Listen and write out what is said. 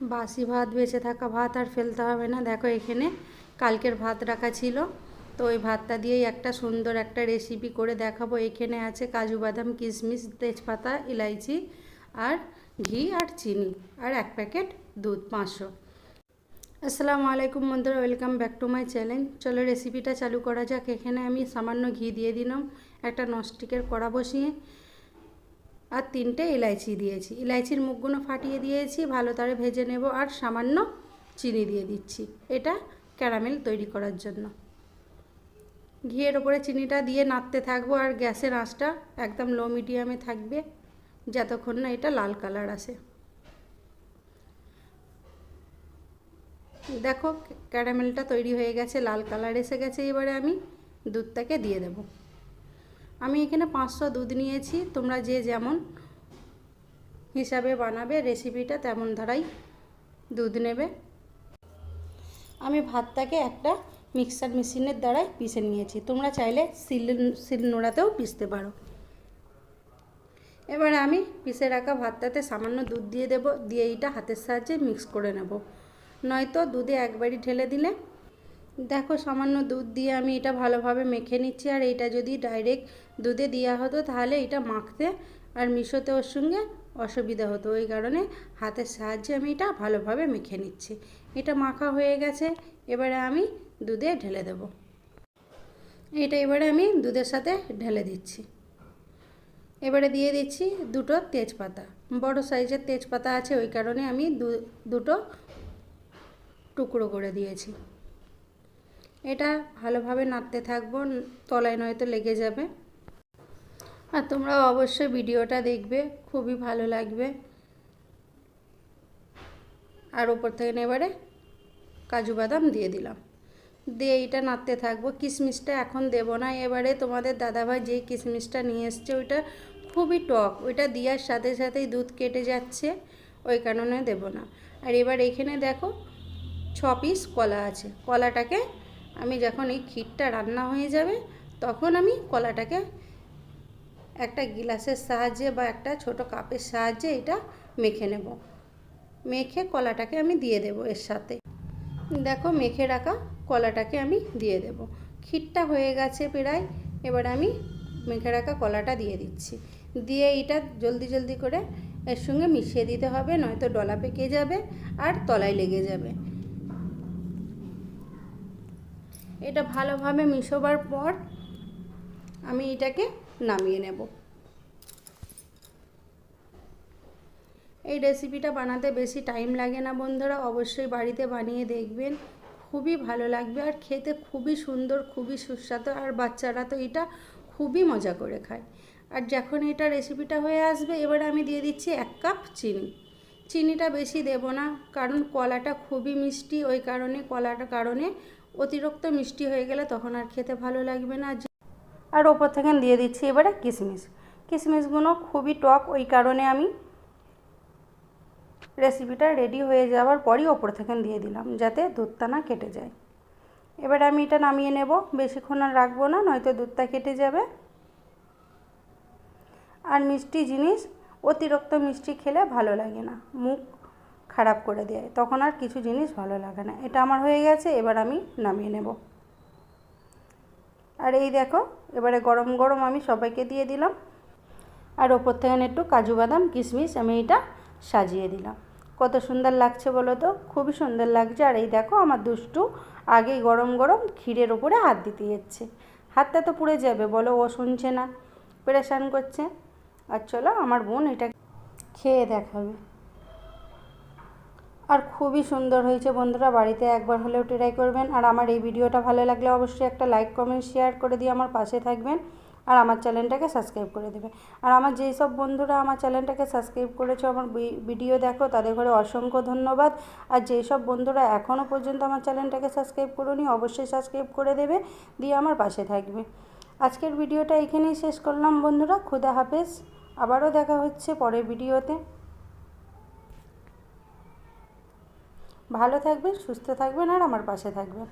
বাসি ভাত, বেঁচে থাকা ভাত আর ফেলতে হবে না। দেখো এখানে কালকের ভাত রাখা ছিল। তো ওই ভাতটা দিয়েই একটা সুন্দর একটা রেসিপি করে দেখাবো। এখানে আছে কাজু বাদাম, কিশমিশ, তেজপাতা, ইলাইচি আর ঘি আর চিনি আর এক প্যাকেট দুধ, পাঁচশো। আসসালামু আলাইকুম বন্ধুরা, welcome back to my channel. চলো রেসিপিটা চালু করা যাক। এখানে আমি সামান্য ঘি দিয়ে দিলাম। একটা নস্টিকের কড়া বসিয়ে আর তিনটে ইলাইচি দিয়েছি। ইলাইচির মুখগুলো ফাটিয়ে দিয়েছি, ভালো তারে ভেজে নেব আর সামান্য চিনি দিয়ে দিচ্ছি। এটা ক্যারামেল তৈরি করার জন্য। ঘিয়ের ওপরে চিনিটা দিয়ে নাড়তে থাকব আর গ্যাসের আঁচটা একদম লো মিডিয়ামে থাকবে, যতক্ষণ না এটা লাল কালার আসে। দেখো, ক্যারামেলটা তৈরি হয়ে গেছে, লাল কালার এসে গেছে, এবারে আমি দুধটাকে দিয়ে দেব। আমি এখানে পাঁচশো দুধ নিয়েছি, তোমরা যে যেমন হিসাবে বানাবে রেসিপিটা তেমন ধারাই দুধ নেবে। আমি ভাতটাকে একটা মিক্সার মেশিনের দ্বারাই পিষে নিয়েছি, তোমরা চাইলে শিল শিল নোড়াতেও পিষতে পারো। এবারে আমি পিষে রাখা ভাতটাতে সামান্য দুধ দিয়ে দেব, দিয়ে এইটা হাতের সাহায্যে মিক্স করে নেব। নয়তো দুধে একবারই ঢেলে দিলে দেখো, সামান্য দুধ দিয়ে আমি এটা ভালোভাবে মেখে নিচ্ছি। আর এইটা যদি ডাইরেক্ট দুধে দেওয়া হতো, তাহলে এটা মাখতে আর মিশোতে ওর সঙ্গে অসুবিধা হতো। ওই কারণে হাতের সাহায্যে আমি এটা ভালোভাবে মেখে নিচ্ছি। এটা মাখা হয়ে গেছে, এবারে আমি দুধে ঢেলে দেব। এটা এবারে আমি দুধের সাথে ঢেলে দিচ্ছি। এবারে দিয়ে দিচ্ছি দুটো তেজপাতা। বড় সাইজের তেজপাতা আছে, ওই কারণে আমি দুটো টুকরো করে দিয়েছি। এটা ভালোভাবে নাড়তে থাকব, তলায় নয়তো লেগে যাবে। আর তোমরা অবশ্যই ভিডিওটা দেখবে, খুবই ভালো লাগবে। আর ওপর থেকে এবারে কাজু বাদাম দিয়ে দিলাম। দিয়ে এইটা নাড়তে থাকব। কিশমিশটা এখন দেবো না। এবারে তোমাদের দাদাভাই যেই কিশমিশটা নিয়ে এসছে, ওইটা খুবই টক। ওইটা দেওয়ার সাথে সাথেই দুধ কেটে যাচ্ছে, ওই কারণে দেব না। আর এবার এখানে দেখো, ছ পিস কলা আছে। কলাটাকে আমি যখন এই ক্ষীরটা রান্না হয়ে যাবে, তখন আমি কলাটাকে একটা গিলাসের সাহায্যে বা একটা ছোট কাপের সাহায্যে এটা মেখে নেব। মেখে কলাটাকে আমি দিয়ে দেব এর সাথে। দেখো মেখে রাখা কলাটাকে আমি দিয়ে দেব। ক্ষীরটা হয়ে গেছে প্রায়, এবার আমি মেখে রাখা কলাটা দিয়ে দিচ্ছি। দিয়ে এটা জলদি জলদি করে এর সঙ্গে মিশিয়ে দিতে হবে, নয়তো ডলা পেকে যাবে আর তলায় লেগে যাবে। এটা ভালোভাবে মিশোবার পর আমি এটাকে নামিয়ে নেব। এই রেসিপিটা বানাতে বেশি টাইম লাগে না বন্ধুরা, অবশ্যই বাড়িতে বানিয়ে দেখবেন। খুবই ভালো লাগবে আর খেতে খুবই সুন্দর, খুবই সুস্বাদু আর বাচ্চারা তো এটা খুবই মজা করে খায়। আর যখন এটা রেসিপিটা হয়ে আসবে, এবার আমি দিয়ে দিচ্ছি এক কাপ চিনি। চিনিটা বেশি দেব না, কারণ কলাটা খুবই মিষ্টি, ওই কারণে কলাটার কারণে অতিরিক্ত মিষ্টি হয়ে গেলে তখন আর খেতে ভালো লাগবে না। আর ওপর থেকে দিয়ে দিচ্ছি এবারে কিশমিশ। কিশমিশগুলো খুবই টক, ওই কারণে আমি রেসিপিটা রেডি হয়ে যাওয়ার পরই ওপর থেকে দিয়ে দিলাম, যাতে দুধটা না কেটে যায়। এবারে আমি এটা নামিয়ে নেব, বেশিক্ষণ আর রাখব না, নয়তো দুধটা কেটে যাবে। আর মিষ্টি জিনিস অতিরিক্ত মিষ্টি খেলে ভালো লাগে না, মুখ খারাপ করে দেয়। তখন আর কিছু জিনিস ভালো লাগে না। এটা আমার হয়ে গেছে, এবার আমি নামিয়ে নেব। আর এই দেখো, এবারে গরম গরম আমি সবাইকে দিয়ে দিলাম। আর ওপর থেকে একটু কাজু বাদাম, কিশমিশ আমি এটা সাজিয়ে দিলাম। কত সুন্দর লাগছে বলো তো? খুবই সুন্দর লাগছে। আর এই দেখো, আমার দুষ্টু আগেই গরম গরম ক্ষীরের ওপরে হাত দিতে যাচ্ছে। হাতটা তো পুড়ে যাবে, বলো ও শুনছে না। প্রেশান করছে। আর চলো আমার বোন এটা খেয়ে দেখাবে। আর খুবই সুন্দর হয়েছে বন্ধুরা, বাড়িতে একবার হলেও ট্রাই করবেন। আর আমার এই ভিডিওটা ভালো লাগলে অবশ্যই একটা লাইক, কমেন্ট, শেয়ার করে দিয়ে আমার পাশে থাকবেন। আর আমার চ্যানেলটাকে সাবস্ক্রাইব করে দেবে আর আমার যেই সব বন্ধুরা আমার চ্যানেলটাকে সাবস্ক্রাইব করেছ, আমার ভিডিও দেখো, তাদের ঘরে অসংখ্য ধন্যবাদ। আর যেই সব বন্ধুরা এখনও পর্যন্ত আমার চ্যানেলটাকে সাবস্ক্রাইব করোনি, অবশ্যই সাবস্ক্রাইব করে দেবে, দিয়ে আমার পাশে থাকবে। আজকের ভিডিওটা এখানেই শেষ করলাম বন্ধুরা, খুদা হাফেজ। আবারও দেখা হচ্ছে পরের ভিডিওতে। ভালো থাকবেন সুস্থ থাকবেন আর আমার পাশে থাকবেন।